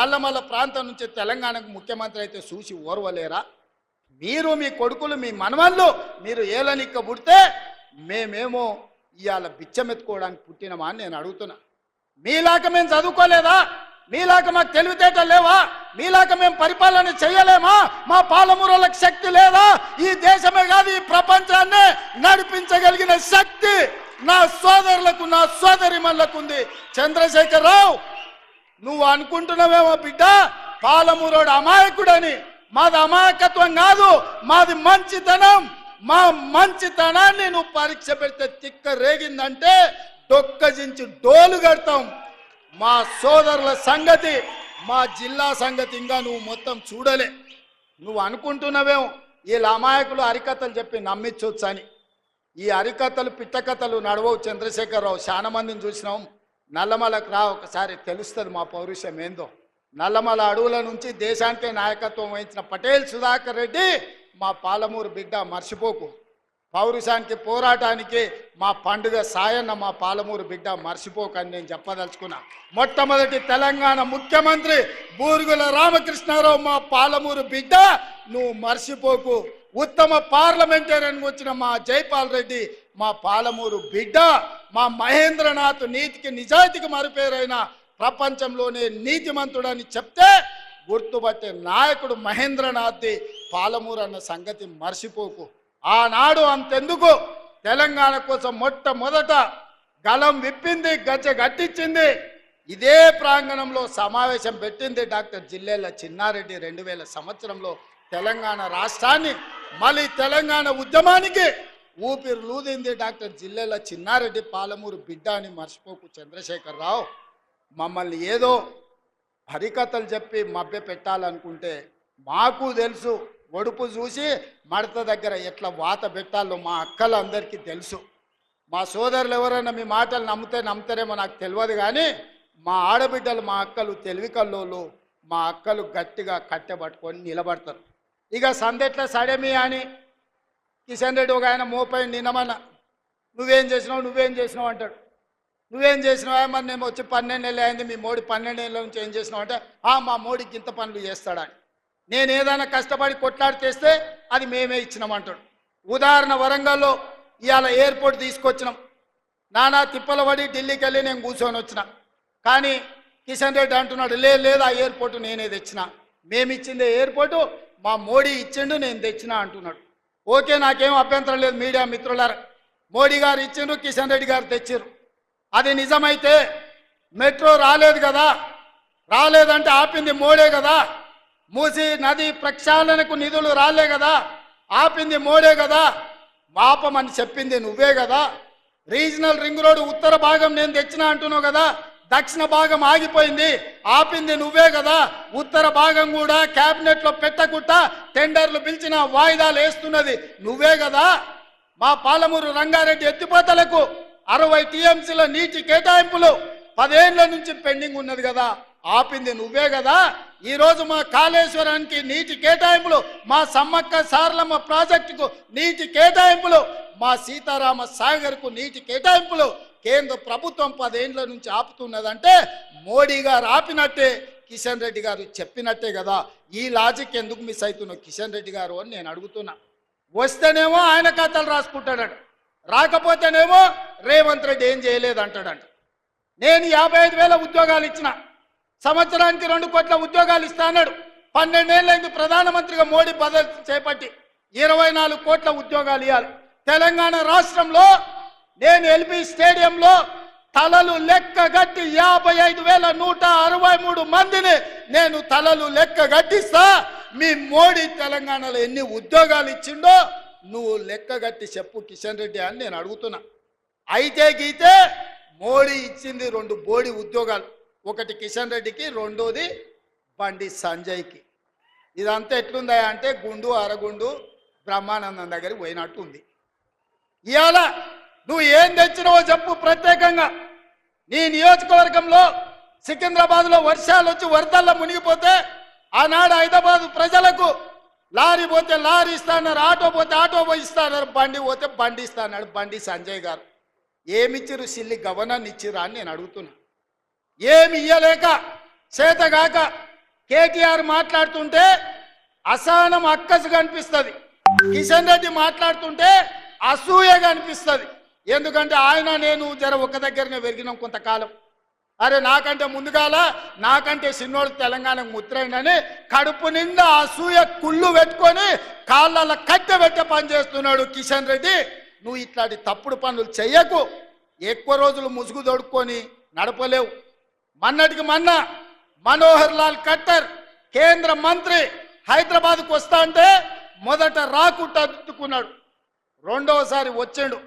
నల్లమల్ల ప్రాంతం నుంచి తెలంగాణకు ముఖ్యమంత్రి అయితే చూసి ఓర్వలేరా? మీరు మీ కొడుకులు మీ మనవళ్ళు మీరు ఏలనిక్క పుడితే మేమేమో ఇవాళ బిచ్చమెత్తుకోవడానికి పుట్టినమా అని నేను అడుగుతున్నా. మీలాక మేము చదువుకోలేదా? మీలాక మాకు తెలివితేటలు లేవా? మీలాక మేము పరిపాలన చేయలేమా? మా పాలమూరులకు శక్తి లేదా? ఈ దేశమే కాదు ఈ ప్రపంచాన్ని నడిపించగలిగిన శక్తి నా సోదరులకు నా సోదరిమణులకు ఉంది. చంద్రశేఖర్ రావు నువ్వు అనుకుంటున్నావేమో బిడ్డ? పాలమూరుడు అమాయకుడని. మాది అమాయకత్వం కాదు మాది మంచితనం. మా మంచితనాన్ని నువ్వు పరీక్ష పెడితే తిక్క రేగిందంటే డొక్కజించి డోలు కడతాం. మా సోదరుల సంగతి మా జిల్లా సంగతి ఇంకా నువ్వు మొత్తం చూడలే. నువ్వు అనుకుంటున్నావేమో? వీళ్ళ అమాయకులు హరికథలు చెప్పి నమ్మించవచ్చు అని ఈ హరికథలు పిట్టకథలు నడవవు చంద్రశేఖరరావు. చాలా మందిని చూసినాం. నల్లమలకు రా ఒకసారి తెలుస్తుంది మా పౌరుషం ఏందో. నల్లమల అడవుల నుంచి దేశానికే నాయకత్వం వహించిన పటేల్ సుధాకర్ రెడ్డి మా పాలమూరు బిడ్డ మర్చిపోకు. పౌరుషానికి పోరాటానికి మా పండుగ సాయన్న మా పాలమూరు బిడ్డ మర్చిపోకని నేను చెప్పదలుచుకున్నా. మొట్టమొదటి తెలంగాణ ముఖ్యమంత్రి బూరుగుల రామకృష్ణారావు మా పాలమూరు బిడ్డ నువ్వు మర్చిపోకు. ఉత్తమ పార్లమెంటేరియన్ వచ్చిన మా జైపాల్ రెడ్డి మా పాలమూరు బిడ్డ మా మహేంద్రనాథ్ నీతికి నిజాయితీకి మరుపేరైన ప్రపంచంలోనే నీతిమంతుడని చెప్తే గుర్తుపట్టే నాయకుడు మహేంద్రనాథ్ది పాలమూరు అన్న సంగతి మర్చిపోకు. ఆనాడు అంతెందుకు? తెలంగాణ కోసం మొట్టమొదట గలం విప్పింది గజ్జ గట్టించింది. ఇదే ప్రాంగణంలో సమావేశం పెట్టింది డాక్టర్ జిల్లేల చిన్నారెడ్డి రెండు వేల సంవత్సరంలో తెలంగాణ రాష్ట్రాన్ని మళ్ళీ తెలంగాణ ఉద్యమానికి. ఊపిరి లూదింది డాక్టర్ జిల్లెల చిన్నారెడ్డి పాలమూరు బిడ్డ అని మర్చిపోకు చంద్రశేఖర్ రావు మమ్మల్ని ఏదో హరికథలు చెప్పి మభ్య పెట్టాలనుకుంటే మాకు తెలుసు ఒడుపు చూసి మడత దగ్గర ఎట్లా వాత పెట్టాలో మా అక్కలందరికీ తెలుసు. మా సోదరులు ఎవరైనా మీ మాటలు నమ్మితే నమ్ముతారేమో నాకు తెలియదు కానీ మా ఆడబిడ్డలు మా అక్కలు తెలివి మా అక్కలు గట్టిగా కట్టెబట్టుకొని నిలబడతారు. ఇక సందెట్ల సడమి అని కిషన్ రెడ్డి ఒక ఆయన మోపై నిన్నమన్న. నువ్వేం చేసినావు నువ్వేం చేసినావు అంటాడు. నువ్వేం చేసినావా మరి నేను వచ్చి పన్నెండు నెలలు అయింది మీ మోడీ పన్నెండు నెలల నుంచి ఏం చేసినావు అంటే "ఆ, మా మోడీకి ఇంత పనులు చేస్తాడని. నేను ఏదైనా కష్టపడి కొట్లాడితేస్తే అది మేమే ఇచ్చినామంటాడు ఉదాహరణ వరంగల్లో ఇవాళ ఎయిర్పోర్ట్ తీసుకొచ్చినాం. నానా తిప్పల పడి ఢిల్లీకి వెళ్ళి నేను కూర్చొని వచ్చిన. కానీ కిషన్ రెడ్డి అంటున్నాడు లేదు లేదు ఆ ఎయిర్పోర్ట్ నేనే తెచ్చిన. మేమిచ్చిందే ఎయిర్పోర్టు మా మోడీ ఇచ్చిండు నేను తెచ్చిన అంటున్నాడు. ఓకే నాకేం అభ్యంతరం లేదు మీడియా మిత్రులారు. మోడీ గారు ఇచ్చిండ్రు కిషన్ రెడ్డి గారు తెచ్చిర్రు. అది నిజమైతే మెట్రో రాలేదు కదా రాలేదంటే ఆపింది మోడే కదా. మూసి నది ప్రక్షాళనకు నిధులు రాలే కదా ఆపింది మోడే కదా. మాపమని చెప్పింది నువ్వే కదా. రీజనల్ రింగ్ రోడ్ ఉత్తర భాగం నేను తెచ్చిన అంటున్నావు కదా దక్షిణ భాగం ఆగిపోయింది. ఆపింది నువ్వే కదా. ఉత్తర భాగం కూడా క్యాబినెట్లో లో పెట్టకుండా టెండర్లు పిలిచిన వాయిదాలు వేస్తున్నది నువ్వే కదా. మా పాలమూరు రంగారెడ్డి ఎత్తిపోతలకు అరవై టీఎంసీల నీటి కేటాయింపులు పదేళ్ళ నుంచి పెండింగ్ ఉన్నది కదా. ఆపింది నువ్వే కదా. ఈ రోజు మా కాళేశ్వరానికి నీటి కేటాయింపులు మా సమ్మక్క సారలమ్మ ప్రాజెక్టుకు నీటి కేటాయింపులు మా సీతారామ సాగర్కు నీటి కేటాయింపులు కేంద్ర ప్రభుత్వం పదేండ్ల నుంచి ఆపుతున్నదంటే మోడీ గారు ఆపినట్టే కిషన్ రెడ్డి గారు చెప్పినట్టే కదా. ఈ లాజిక్ ఎందుకు మిస్ అవుతున్నావు కిషన్ రెడ్డి గారు అని నేను అడుగుతున్నా. వస్తేనేమో ఆయన కథలు రాసుకుంటాడట. రాకపోతేనేమో రేవంత్ రెడ్డి ఏం చేయలేదు అంటాడంట నేను యాభై ఐదు వేల ఉద్యోగాలు ఇచ్చిన. సంవత్సరానికి రెండు కోట్ల ఉద్యోగాలు ఇస్తా అన్నాడు. పన్నెండేళ్ళైంది ప్రధానమంత్రిగా మోడీ పదవి చేపట్టి ఇరవై నాలుగు కోట్ల ఉద్యోగాలు ఇవ్వాలి తెలంగాణ రాష్ట్రంలో నేను ఎల్బీ స్టేడియంలో తలలు లెక్కగట్టి యాభై ఐదు వేల నూట అరవై మూడు మందిని నేను తలలు లెక్కగట్టిస్తా మీ మోడీ తెలంగాణలో ఎన్ని ఉద్యోగాలు ఇచ్చిండో నువ్వు లెక్కగట్టి చెప్పు కిషన్ రెడ్డి అని నేను అడుగుతున్నా. అయితే గీతే మోడీ ఇచ్చింది రెండు బోడి ఉద్యోగాలు. ఒకటి కిషన్ రెడ్డికి రెండోది బండి సంజయ్కి. ఇదంతా ఎట్లుందా అంటే గుండు అరగుండు బ్రహ్మానందం దగ్గరికి పోయినట్టు ఉంది. ఇవాళ నువ్వు ఏం తెచ్చినావో చెప్పు ప్రత్యేకంగా. నీ నియోజకవర్గంలో సికింద్రాబాద్లో వర్షాలు వచ్చి వరదల్లో మునిగిపోతే ఆనాడు హైదరాబాద్ ప్రజలకు లారీ పోతే లారీ ఇస్తాన్నారు ఆటో పోతే ఆటో పోయి ఇస్తాన్నారు బండి పోతే బండి ఇస్తాన్నాడు బండి సంజయ్ గారు. ఏమిచ్చిరు సిల్లి గవర్నర్ ఇచ్చిరా అని నేను అడుగుతున్నా. ఏమి ఇయ్యలేక చేతగాక కేటీఆర్ మాట్లాడుతుంటే అసహనం అక్కసు కనిపిస్తుంది. కిషన్ రెడ్డి మాట్లాడుతుంటే అసూయ కనిపిస్తుంది. ఎందుకంటే ఆయన నేను జర ఒక దగ్గరనే పెరిగినాం కొంతకాలం. అరే నాకంటే ముందుగాల నాకంటే సిన్నోడు తెలంగాణకు ముద్రైందని కడుపు నిండా అసూయ కుళ్ళు పెట్టుకొని కాళ్ళ కట్టె పెట్టే పని చేస్తున్నాడు కిషన్ రెడ్డి. నువ్వు ఇట్లాంటి తప్పుడు పనులు చెయ్యకు. ఎక్కువ రోజులు ముసుగు దొడుక్కొని నడపలేవు. మన్నటికి మన్న మనోహర్ లాల్ ఖట్టర్ కేంద్ర మంత్రి హైదరాబాద్కు వస్తా అంటే మొదట రాకుండా అడ్డుకున్నాడు రెండవసారి వచ్చాడు.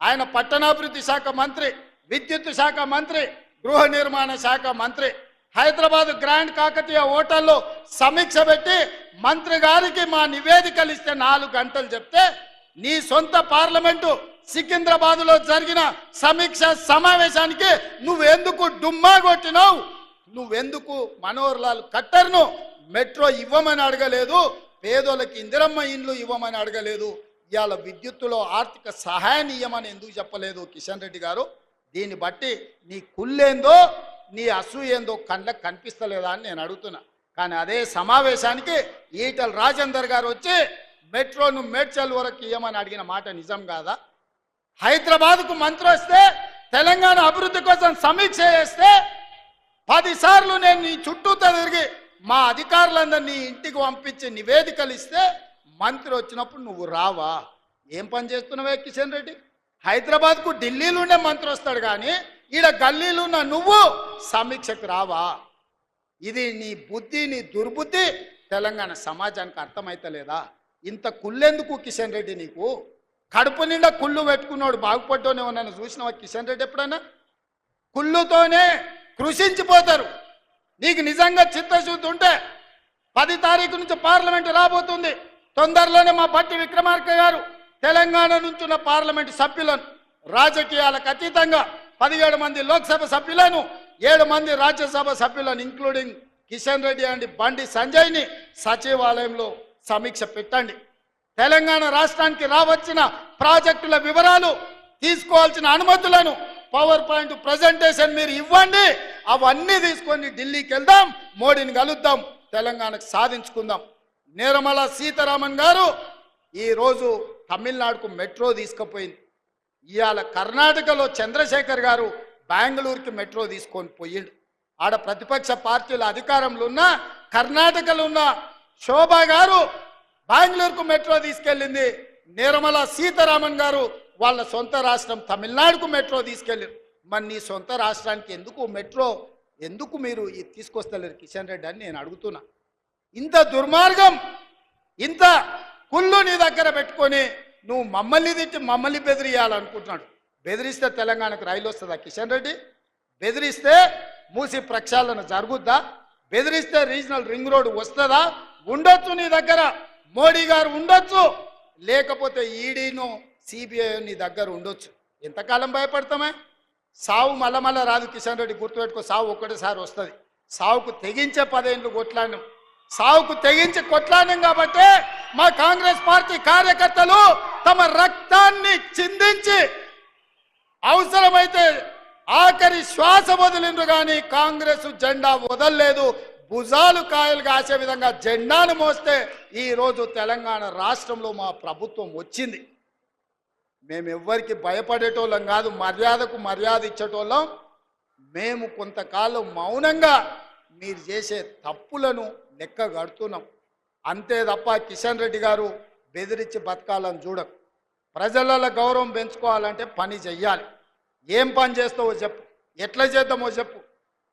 ఆయన పట్టణాభివృద్ధి శాఖ మంత్రి విద్యుత్ శాఖ మంత్రి గృహ నిర్మాణ శాఖ మంత్రి హైదరాబాద్ గ్రాండ్ కాకతీయ హోటల్లో సమీక్ష పెట్టి మంత్రి గారికి మా నివేదికలు ఇస్తే నాలుగు గంటలు చెప్తే నీ సొంత పార్లమెంటు సికింద్రాబాద్లో జరిగిన సమీక్ష సమావేశానికి నువ్వెందుకు డుమ్మా కొట్టినావు? నువ్వెందుకు మనోహర్ లాల్ ఖట్టర్ను మెట్రో ఇవ్వమని అడగలేదు? పేదోళ్ళకి ఇందిరమ్మ ఇండ్లు ఇవ్వమని అడగలేదు? ఇవాళ విద్యుత్తులో ఆర్థిక సహాయాన్ని ఇవ్వమని ఎందుకు చెప్పలేదు కిషన్ రెడ్డి గారు? దీన్ని బట్టి నీ కుళ్ళేందో నీ అసూయేందో కళ్ళకు కనిపిస్తలేదా అని నేను అడుగుతున్నా. కానీ అదే సమావేశానికి ఈటల రాజేందర్ గారు వచ్చి మెట్రోను మేడ్చల్ వరకు ఇవ్వమని అడిగిన మాట నిజం కాదా? హైదరాబాద్కు మంత్రి వస్తే తెలంగాణ అభివృద్ధి కోసం సమీక్ష చేస్తే పదిసార్లు నేను నీ చుట్టూ తిరిగి మా అధికారులందరినీ ఇంటికి పంపించి నివేదికలు ఇస్తే మంత్రి వచ్చినప్పుడు నువ్వు రావా? ఏం పని చేస్తున్నావే కిషన్ రెడ్డి? హైదరాబాద్కు ఢిల్లీలో ఉండే మంత్రి వస్తాడు కానీ ఈడ గల్లీలు ఉన్న నువ్వు సమీక్షకు రావా? ఇది నీ బుద్ధి నీ దుర్బుద్ధి. తెలంగాణ సమాజానికి అర్థమైతలేదా ఇంత కుళ్ళెందుకు కిషన్ రెడ్డి నీకు? కడుపు నిండా కుళ్ళు పెట్టుకున్నాడు బాగుపడ్డోనే ఉన్నాను. చూసినావా కిషన్ రెడ్డి ఎప్పుడన్నా? కుళ్ళుతోనే కృషించిపోతారు. నీకు నిజంగా చిత్తశుద్ధి ఉంటే పది తారీఖు నుంచి పార్లమెంట్ రాబోతుంది. తొందరలోనే మా బట్టి విక్రమార్క గారు తెలంగాణ నుంచి ఉన్న పార్లమెంట్ సభ్యులను రాజకీయాలకు అతీతంగా పదిహేడు మంది లోక్సభ సభ్యులను ఏడు మంది రాజ్యసభ సభ్యులను ఇంక్లూడింగ్ కిషన్ రెడ్డి అండ్ బండి సంజయ్ని సచివాలయంలో సమీక్ష పెట్టండి. తెలంగాణ రాష్ట్రానికి రావచ్చిన ప్రాజెక్టుల వివరాలు తీసుకోవాల్సిన అనుమతులను పవర్ పాయింట్ ప్రజెంటేషన్ మీరు ఇవ్వండి అవన్నీ తీసుకొని ఢిల్లీకి వెళ్దాం మోడీని కలుద్దాం తెలంగాణకు సాధించుకుందాం. నిర్మల సీతారామన్ గారు ఈరోజు తమిళనాడుకు మెట్రో తీసుకుపోయింది. ఇవాళ కర్ణాటకలో చంద్రశేఖర్ గారు బెంగళూరుకి మెట్రో తీసుకొని పోయిండు. ఆడ ప్రతిపక్ష పార్టీల అధికారంలో ఉన్న కర్ణాటకలో ఉన్న శోభా గారు బెంగళూరుకు మెట్రో తీసుకెళ్ళింది. నిర్మల సీతారామన్ గారు వాళ్ళ సొంత రాష్ట్రం తమిళనాడుకు మెట్రో తీసుకెళ్ళారు. మరి నీ సొంత రాష్ట్రానికి ఎందుకు మెట్రో ఎందుకు మీరు తీసుకొస్తలేరు కిషన్ రెడ్డి అని నేను అడుగుతున్నా. ఇంత దుర్మార్గం ఇంత కుళ్ళు నీ దగ్గర పెట్టుకొని నువ్వు మమ్మల్ని తిట్టి మమ్మల్ని బెదిరియాలనుకుంటున్నాడు. బెదిరిస్తే తెలంగాణకు రైలు వస్తుందా కిషన్ రెడ్డి? బెదిరిస్తే మూసి ప్రక్షాళన జరుగుద్దా? బెదిరిస్తే రీజనల్ రింగ్ రోడ్ వస్తుందా? ఉండొచ్చు నీ దగ్గర. మోడీ గారు ఉండొచ్చు. లేకపోతే ఈడీను సిబిఐ నీ దగ్గర ఉండొచ్చు. ఎంతకాలం భయపడతామే? సావు మలమల రాదు కిషన్ రెడ్డి. గుర్తుపెట్టుకో సావు ఒక్కటేసారి వస్తుంది. సావుకు తెగించే పదేళ్ళు కొట్లాడినాం. సావుకు తెగించి కొట్లాడినాం కాబట్టి మా కాంగ్రెస్ పార్టీ కార్యకర్తలు తమ రక్తాన్ని చిందించి అవసరమైతే ఆఖరి శ్వాస వదిలిండ్రు కానీ కాంగ్రెస్ జెండా వదలలేదు. భుజాలు కాయలు కాసే విధంగా జెండాను మోస్తే ఈరోజు తెలంగాణ రాష్ట్రంలో మా ప్రభుత్వం వచ్చింది. మేము ఎవ్వరికి భయపడేటోళ్ళం కాదు మర్యాదకు మర్యాద ఇచ్చేటోళ్ళం. మేము కొంతకాలం మౌనంగా మీరు చేసే తప్పులను లెక్క కడుతున్నాం. అంతే తప్ప కిషన్ రెడ్డి గారు బెదిరించి బతకాలని చూడకు ప్రజలలో గౌరవం పెంచుకోవాలంటే పని చెయ్యాలి. ఏం పని చేస్తావో చెప్పు. ఎట్లా చేద్దామో చెప్పు.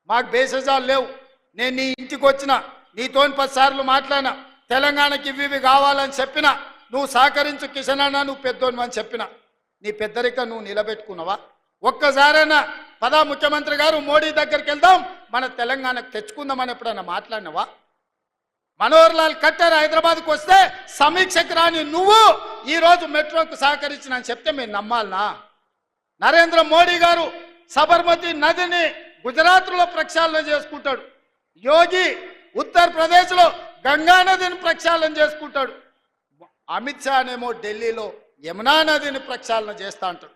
మాకు బేసజాలు లేవు. నేను నీ ఇంటికి వచ్చిన నీతోని పది సార్లు మాట్లాడినా తెలంగాణకి ఇవి ఇవి కావాలని చెప్పిన నువ్వు సహకరించు కిషన్ అన్న నువ్వు పెద్దోను అని చెప్పిన. నీ పెద్దరిక నువ్వు నిలబెట్టుకున్నావా? ఒక్కసారైనా పదా ముఖ్యమంత్రి గారు మోడీ దగ్గరికి వెళ్దాం మన తెలంగాణకు తెచ్చుకుందామని ఎప్పుడైనా మాట్లాడినవా? మనోహర్ లాల్ కట్టర్ హైదరాబాద్కు వస్తే సమీక్షకు రాని నువ్వు ఈరోజు మెట్రోకు సహకరించిన చెప్తే మీరు నమ్మాలనా? నరేంద్ర మోడీ గారు సబర్మతి నదిని గుజరాత్లో ప్రక్షాళన చేసుకుంటాడు. యోగి ఉత్తరప్రదేశ్లో గంగా నదిని ప్రక్షాళన చేసుకుంటాడు. అమిత్ షా అనేమో ఢిల్లీలో యమునా నదిని ప్రక్షాళన చేస్తా అంటాడు.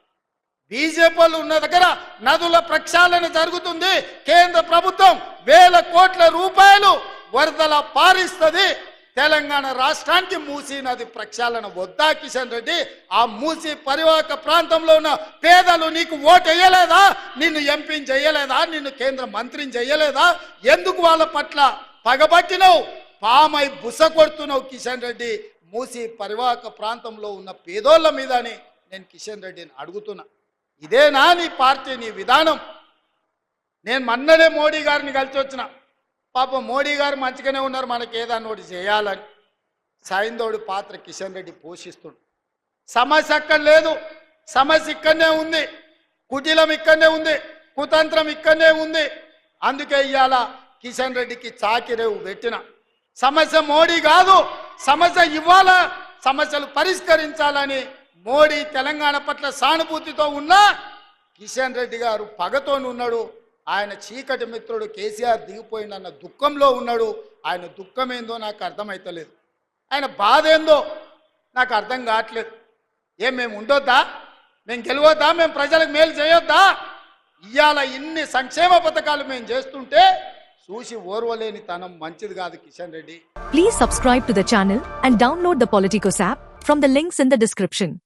బీజేపీలు ఉన్న దగ్గర నదుల ప్రక్షాళన జరుగుతుంది. కేంద్ర ప్రభుత్వం వేల కోట్ల రూపాయలు వరదల పారిస్తుంది. తెలంగాణ రాష్ట్రానికి మూసీ నది ప్రక్షాళన వద్దా కిషన్ రెడ్డి? ఆ మూసీ పరివాహక ప్రాంతంలో ఉన్న పేదలు నీకు ఓటు వేయలేదా? నిన్ను ఎంపీని చేయలేదా? నిన్ను కేంద్ర మంత్రిని చేయలేదా? ఎందుకు వాళ్ళ పట్ల పగబట్టినవు? పామై బుస కొడుతున్నావు కిషన్ రెడ్డి. మూసీ పరివాహక ప్రాంతంలో ఉన్న పేదోళ్ళ మీదని నేను కిషన్ రెడ్డిని అడుగుతున్నా. ఇదేనా నీ పార్టీ నీ విధానం? నేను మొన్ననే మోడీ గారిని కలిసి వచ్చిన. పాప మోడీ గారు మంచిగానే ఉన్నారు మనకి ఏదన్నా ఒకటి చేయాలని. సాయిందోడు పాత్ర కిషన్ రెడ్డి పోషిస్తుడు. సమస్య అక్కడ లేదు. సమస్య ఇక్కడనే ఉంది. కుటిలం ఇక్కడనే ఉంది. కుతంత్రం ఇక్కడనే ఉంది. అందుకే ఇవాళ కిషన్ రెడ్డికి చాకిరేవు పెట్టిన. సమస్య మోడీ కాదు. సమస్య ఇవ్వాల? సమస్యలు పరిష్కరించాలని మోడీ తెలంగాణ పట్ల సానుభూతితో ఉన్నా కిషన్ రెడ్డి గారు పగతోనున్నాడు. ఆయన చీకటి మిత్రుడు కేసీఆర్ దిగిపోయిందన్న దుఃఖంలో ఉన్నాడు. ఆయన దుఃఖం ఏందో నాకు అర్థమైతలేదు. ఆయన బాధ ఏందో నాకు అర్థం కావట్లేదు. ఏం మేము ఉండొద్దా? మేము గెలవద్దా? మేము ప్రజలకు మేలు చేయొద్దా? ఇవాళ ఇన్ని సంక్షేమ పథకాలు మేము చేస్తుంటే చూసి ఓర్వలేని తనం మంచిది కాదు Kishan Reddy. Please subscribe to the channel and download the Politicos app from the links in the description